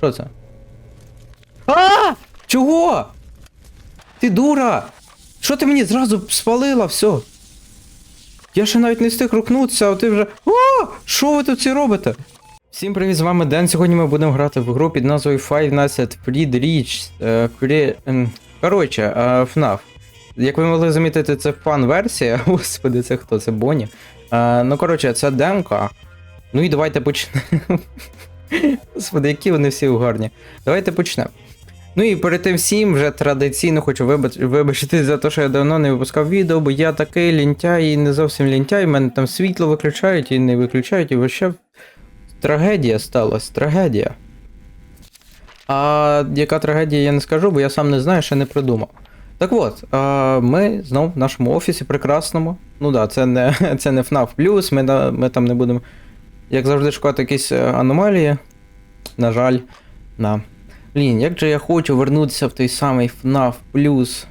Що це? А! Чого? Ти дура! Що ти мені зразу спалила все? Я ще навіть не встиг рухнутися, а ти вже. О! Що ви тут всі робите? Всім привіт, з вами Ден. Сьогодні ми будемо грати в гру під назвою Five Nights at Fred Reach. Е, ем, Коротше, е, FNAF. Як ви могли замітити, це фан-версія. Господи, це хто? Це Бонні. Е, ну, коротше, це демка. Ну і давайте почнемо. Господи, які вони всі гарні. Давайте почнемо. Ну і перед тим всім вже традиційно хочу вибач... вибачити за те, що я давно не випускав відео, бо я такий лінтяй і не зовсім лінтяй, мене там світло виключають і не виключають, і вообще трагедія сталася, трагедія. А яка трагедія, я не скажу, бо я сам не знаю, ще не придумав. Так от, ми знову в нашому офісі прекрасному. Ну да, це не, це не FNAF ми, ми там не будемо, як завжди, шукати якісь е, аномалії. На жаль, на. Блін, як же я хочу вернутися в той самий FNAF Plus.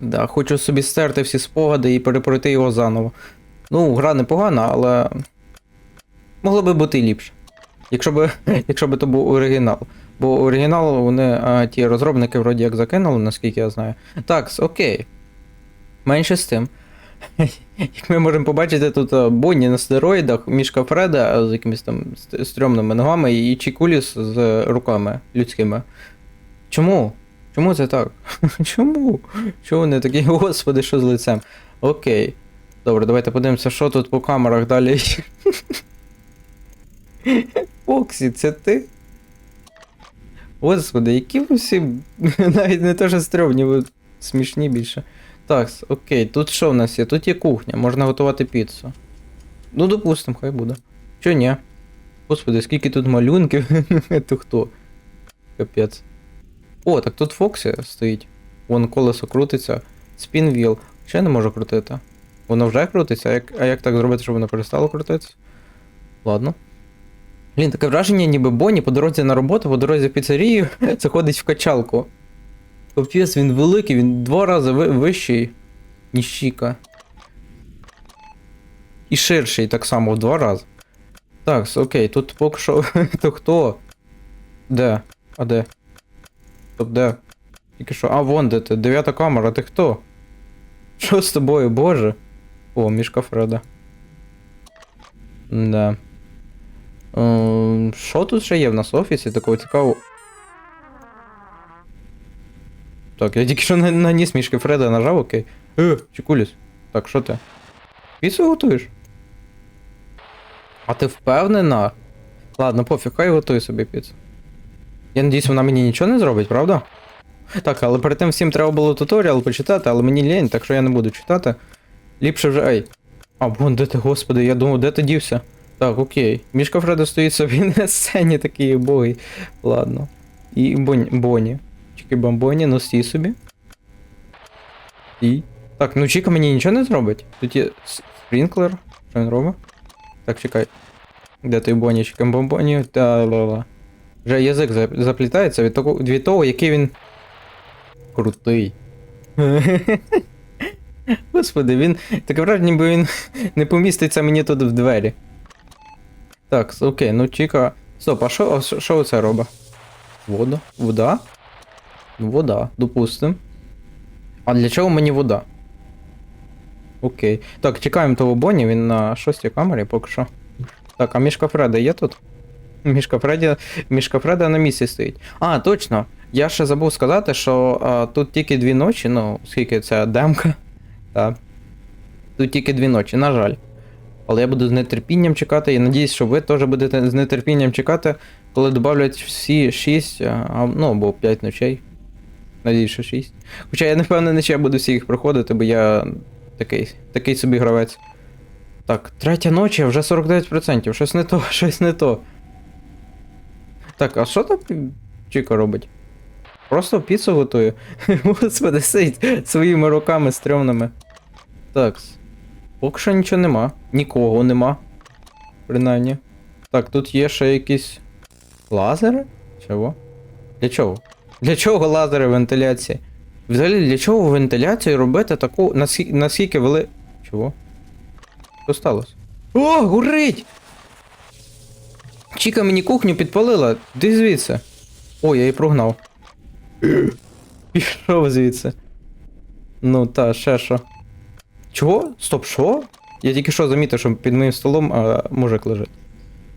Да, хочу собі стерти всі спогади і перепройти його заново. Ну, гра непогана, але. Могло би бути і ліпше. Якщо би, якщо то був оригінал. Бо оригінал вони а, ті розробники вроді як закинули, наскільки я знаю. Так, окей. Менше з тим. Як ми можемо побачити, тут а, Бонні на стероїдах, мішка Фреда з якимись там стрьомними ногами і Чікуліс з руками людськими. Чому? Чому це так? Чому? Чому вони такі, господи, що з лицем? Окей. Добре, давайте подивимося, що тут по камерах далі. Оксі, це ти? Господи, які ви всі навіть не те, що стрьомні, ви смішні більше. Так, окей, тут що в нас є? Тут є кухня, можна готувати піцу. Ну, допустим, хай буде. Чо ні? Господи, скільки тут малюнків. То хто? Капець. О, так тут Фоксі стоїть. Вон колесо крутиться. Спінвіл. Ще не можу крутити. Воно вже крутиться, а як, а як так зробити, щоб воно перестало крутитися? Ладно. Блін, таке враження, ніби Бонні по дорозі на роботу, по дорозі в піцерію, заходить в качалку. Капець, він великий, він два рази вищий, ніж Чіка. І ширший так само в два рази. Так, окей, тут поки що. То хто? Де? А де? Стоп, де? Тільки що. А, вон де ти, дев'ята камера, ти хто? Що з тобою, боже? О, мішка Фреда. Да. Ем, Що тут ще є в нас офісі? Такого цікавого. Так, я тільки що на, наніс мішки Фреда нажав, окей. Е, Чекуліс. Так, що ти? Піцу готуєш? А ти впевнена? Ладно, пофіг, хай готує собі піцу. Я надіюсь, вона мені нічого не зробить, правда? Так, але перед тим всім треба було туторіал почитати, але мені лінь, так що я не буду читати. Ліпше вже. Ей. А, вон, де ти, господи, я думав, де ти дівся? Так, окей. Мішка Фреда стоїть собі на сцені такий богий. Ладно. І Бонні. Бонні. Бамбоні, ну стій собі. І. Так, ну Чіка мені нічого не зробить. Тут є с- спрінклер. Що він робить? Так, чекай. Де той Бонні, чекай бомбоні. Та ла Вже язик заплітається від того, від того, який він. Крутий. Господи, він. Таке враження, ніби він не поміститься мені тут в двері. Так, окей, ну Чіка. Стоп, а що, оце робить? Вода? Вода? Ну, Вода, допустим. А для чого мені вода? Окей. Так, чекаємо того Бонні, він на шостій камері поки що. Так, а мішка Фреда є тут? Мішка Фреда, мішка Фреда на місці стоїть. А, точно. Я ще забув сказати, що а, тут тільки дві ночі, ну, оскільки це демка. Так. Тут тільки дві ночі, на жаль. Але я буду з нетерпінням чекати, і надіюсь, що ви теж будете з нетерпінням чекати, коли додавлять всі 6, а, ну або 5 ночей. Надіюсь, що 6. Хоча я не впевнений, чи я буду всі їх проходити, бо я такий, такий собі гравець. Так, третя ночі, вже 49%. Щось не то, щось не то. Так, а що там Чіка робить? Просто піцу готує. Господи, сидить своїми руками стрьомними. Так. Поки що нічого нема. Нікого нема. Принаймні. Так, тут є ще якісь. Лазери? Чого? Для чого? Для чого лазери вентиляції? Взагалі, для чого вентиляцію робити таку. Наскільки, наскільки вели. Чого? Що сталося? О, горить! Чіка мені кухню підпалила. Ти звідси. О, я її прогнав. Пішов звідси. Ну, та, ще що. Чого? Стоп, що? Я тільки що замітив, що під моїм столом а, мужик лежить.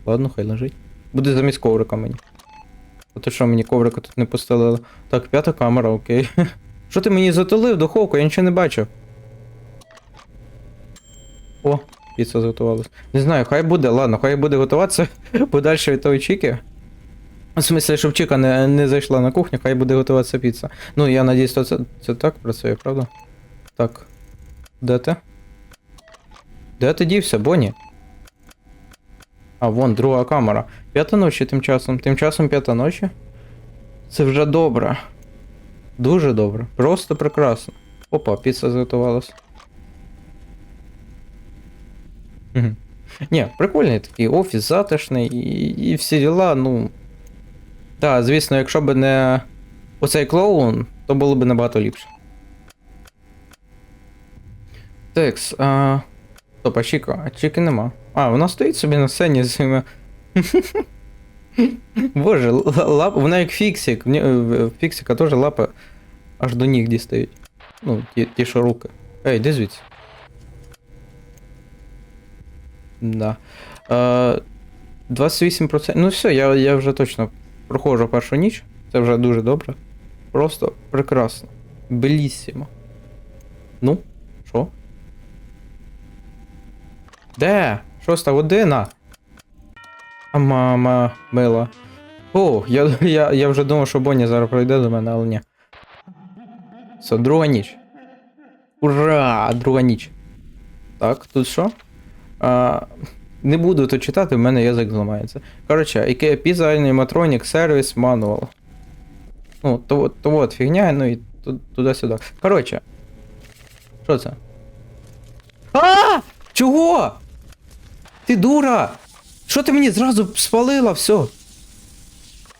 Ладно, хай лежить. Буде замість коврика мені. А то що мені коврика тут не постелили? Так, п'ята камера, окей. Що ти мені затулив духовку? Я нічого не бачив. О, піца зготувалась. Не знаю, хай буде, ладно, хай буде готуватися подальше від тої чіки. В смислі, щоб чіка не, не зайшла на кухню, хай буде готуватися піца. Ну, я надіюсь, що це, це так працює, правда? Так. Де ти? Де ти дівся, Бонні? А, вон, друга камера. П'ята ночі тим часом. Тим часом п'ята ночі. Це вже добре. Дуже добре. Просто прекрасно. Опа, піца зготувалась. Угу. Ні, прикольний такий офіс, затишний і, і всі діла, ну. Так, звісно, якщо б не оцей клоун, то було б набагато ліпше. Текс, а. Стоп, а Чіко, а Чіки нема. А, вона стоїть собі на сцені з цими. Боже, л- лап, вона як фіксик. В ні- в фіксика теж лапи аж до ніг дістають. Ну, ті, ті що руки. Ей, де звідси? Да. Е, 28%. Ну все, я, я вже точно проходжу першу ніч. Це вже дуже добре. Просто прекрасно. Белісімо. Ну, Де? Шоста година? А мама мила. О, я, я, я вже думав, що Бонні зараз прийде до мене, але ні. Все, друга ніч. Ура! Друга ніч. Так, тут що? А, не буду то читати, в мене язик зламається. Коротше, IKEA Pizza Animatronic Service Manual. Ну, то, то от фігня, ну і ту- туди-сюди. Коротше. Що це? А! Чого? Ти дура! Що ти мені зразу спалила все?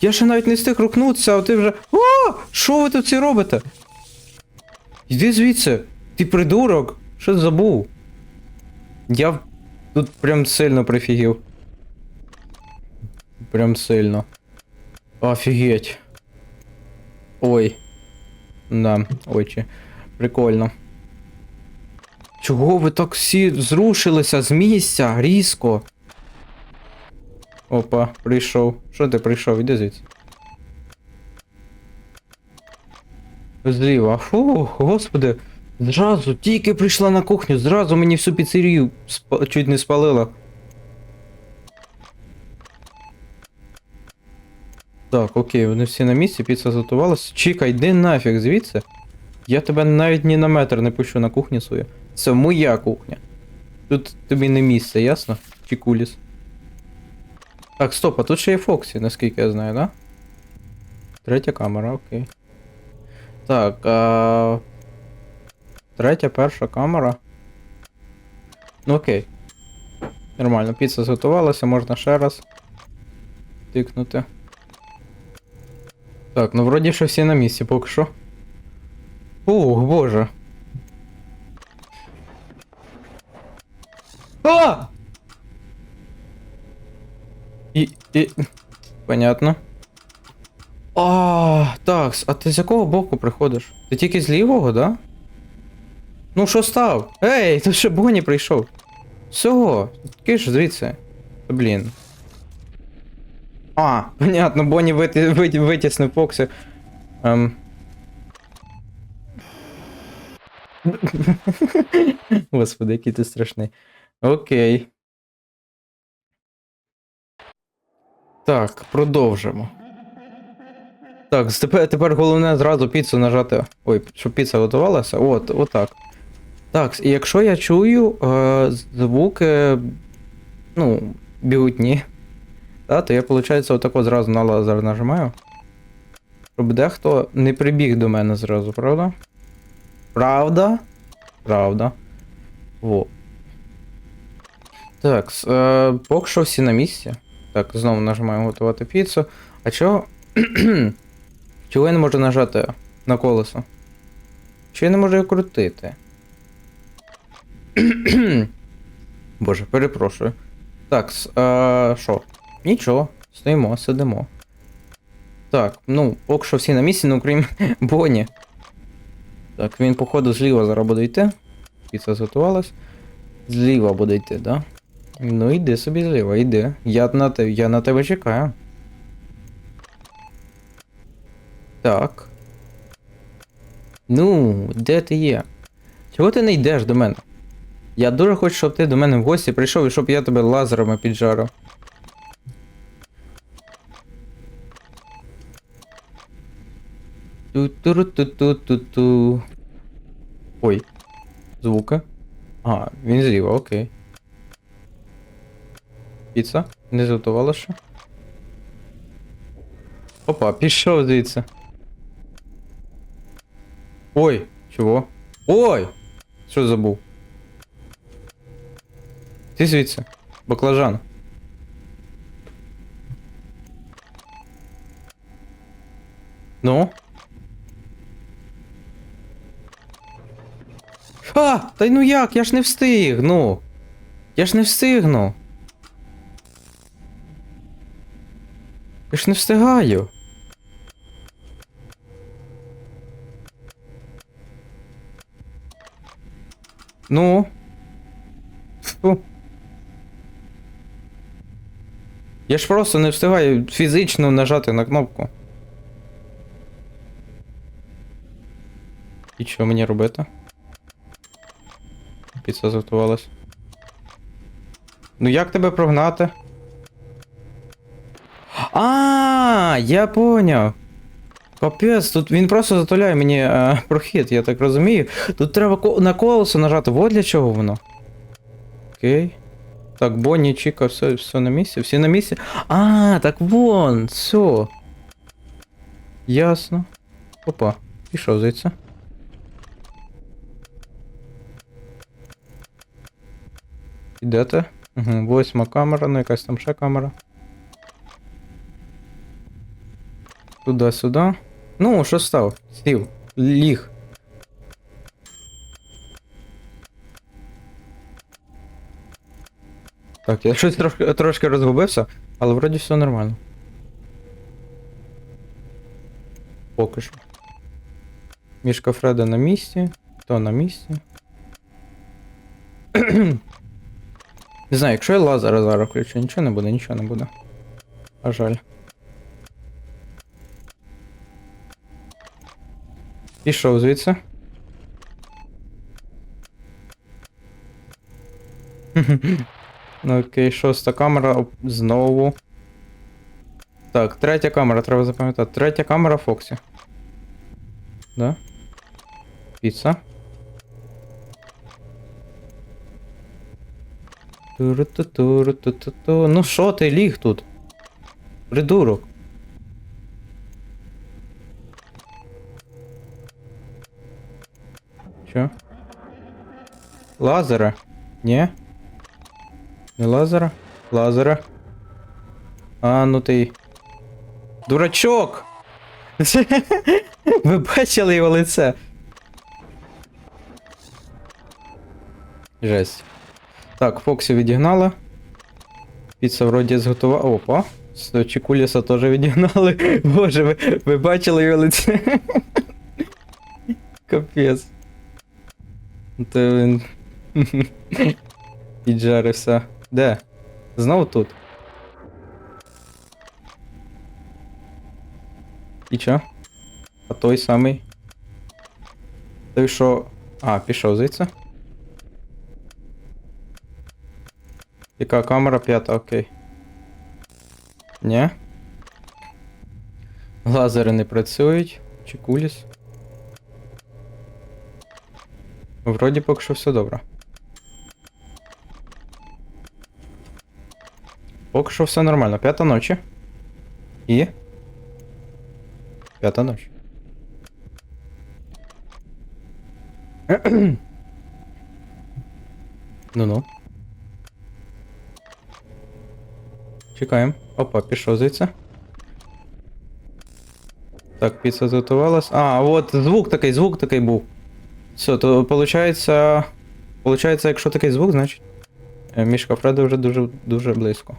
Я ще навіть не встиг рухнутися, а ти вже. О! Що ви тут всі робите? Йди звідси, ти придурок! Що забув? Я тут прям сильно прифігів. Прям сильно. Офігеть. Ой. Да, очі. Прикольно. Чого ви так всі зрушилися з місця різко? Опа, прийшов. Що ти прийшов? Іди звідси. Зліва. Фу, господи. Зразу, тільки прийшла на кухню, зразу мені всю піцерію спа- чуть не спалила. Так, окей, вони всі на місці, піца готувалась. Чіка, йди нафіг звідси. Я тебе навіть ні на метр не пущу на кухню свою. Це моя кухня. Тут тобі не місце, ясно? Чікуліс. Так, стоп, а тут ще є Фоксі, наскільки я знаю, да? Третя камера, окей. Так, а... Третя, перша камера. Ну окей. Нормально, піца зготувалася, можна ще раз тикнути. Так, ну вроді що всі на місці поки що. Ух, боже. А! І, і... Понятно. А, так, а ти з якого боку приходиш? Ти тільки з лівого, да? Ну що став? Ей, то ще Бонні прийшов. Всього, киш звідси. Та, Блін. А, понятно, Бонні вити, вити, витіснив. Ем. Господи, який ти страшний. Окей. Так, продовжимо. Так, тепер, тепер головне зразу піцу нажати. Ой, щоб піца готувалася. От, отак. Так, і якщо я чую е, звуки, ну, бігутні, да, то я, виходить, отако зразу на лазер нажимаю. Щоб дехто не прибіг до мене зразу, правда? Правда? Правда. Во. Так, е, поки що всі на місці. Так, знову нажимаємо готувати піцу. А чого. Чого я не можу нажати на колесо? Чи я не можу його крутити? Боже, перепрошую. Так, а, що? Нічого. Стоїмо, сидимо. Так, ну, поки що всі на місці, ну крім Боні. Так, він, походу, зліва зараз буде йти. Піца зготувалась. Зліва буде йти, да? Ну йди собі зліва, йди. Я на, те, я на тебе чекаю. Так. Ну, де ти є? Чого ти не йдеш до мене? Я дуже хочу, щоб ти до мене в гості прийшов і щоб я тебе лазерами піджарив. Ту-ту-ру-ту-ту-ту-ту. Ой. Звуки. А, він зліва, окей. Піца? Не зготувала ще? Опа, пішов звідси. Ой, чого? Ой! Що забув? Ти звідси? Баклажан. Ну? А! Та ну як? Я ж не встигну. Я ж не встигну. Я ж не встигаю. Ну. Фу. Я ж просто не встигаю фізично нажати на кнопку. І що мені робити? Піца зготувалась. Ну як тебе прогнати? А, я поняв. Капець, тут він просто затуляє мені е, прохід, я так розумію. Тут треба на колесо нажати, вот для чого воно. Окей. Так, Бонні, Чіка, все, все на місці, всі на місці. А, так вон, все. Ясно. Опа, пішов звідси. Ідете? Угу, восьма камера, ну якась там ще камера. Туди-сюди. Ну, що став? Сів. Ліг. Так, я щось трошки, трошки розгубився, але вроді все нормально. Поки що. Мішка Фреда на місці, то на місці. Не знаю, якщо я лазера зараз включу, нічого не буде, нічого не буде. А жаль. Пішов звідси. Ну окей, шоста камера знову. Так, третя камера, треба запам'ятати. Третя камера Фоксі. Да? Піца. Туру-ту-туру-ту-ту-ту. Ну що ти ліг тут? Придурок. Що? Лазера? Ні? Не лазера? Лазера. А, ну ти. Дурачок! Ви бачили його лице? Жесть. Так, Фоксі відігнали. Піца вроді зготова. Опа. С- Чікуліса теж відігнали. Боже, ви, ви бачили його лице? Капець. То він. Піджарився. Де? Знову тут. І чо? А той самий. Той що. А, пішов звідси. Яка камера п'ята, окей. Ні. Лазери не працюють. Чекуліс. Вроді поки що все добре. Поки що все нормально. П'ята ночі. І. П'ята ночі. Ну-ну. Чекаємо. Опа, пішов звідси. Так, піца зготувалась. А, от звук такий, звук такий був. Все, то получається. Получається, якщо такий звук, значить. е, Мішка Фреда вже дуже дуже близько.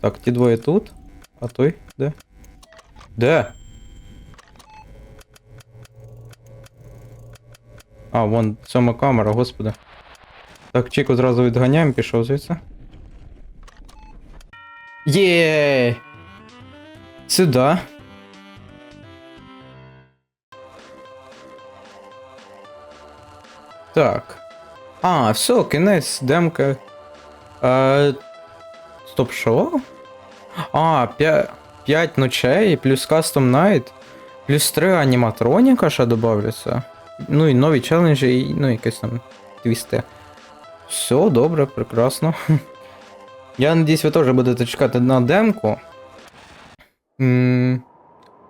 Так, ті двоє тут. А той де? Де? А, вон сьома камера, господи. Так, Чіку зразу відганяємо, пішов звідси. Є! Сюди. Так. А, все, кінець, демка. Е, стоп, що? А, 5 ночей, плюс кастом найт, плюс 3 аніматроніка ще добавляться. Ну і нові челенджі, і ну якісь там твісти. Все, добре, прекрасно. Я надіюсь, ви теж будете чекати на демку.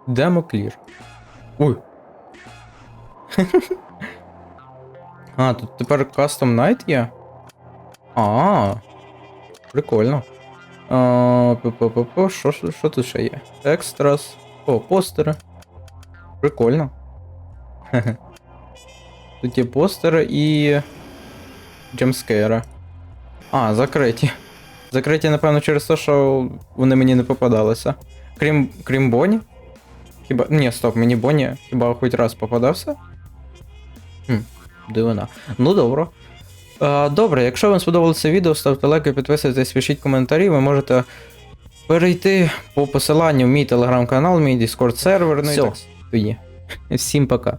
Демо клір. Ой. А, тут тепер Custom Night є? А, прикольно. Що, тут ще є? Екстрас. О, постери. Прикольно. Тут є постери і. Джемскейри. А, закриті. Закриті, напевно, через те, що вони мені не попадалися. Крім, крім Боні. Хіба. Ні, стоп, мені Боні хіба хоч раз попадався? Хм, дивина. Ну добре. Е, добре, якщо вам сподобалося відео, ставте лайки, підписуйтесь, пишіть коментарі. Ви можете перейти по посиланню в мій телеграм-канал, мій Discord сервер. Ну і так. Всім пока.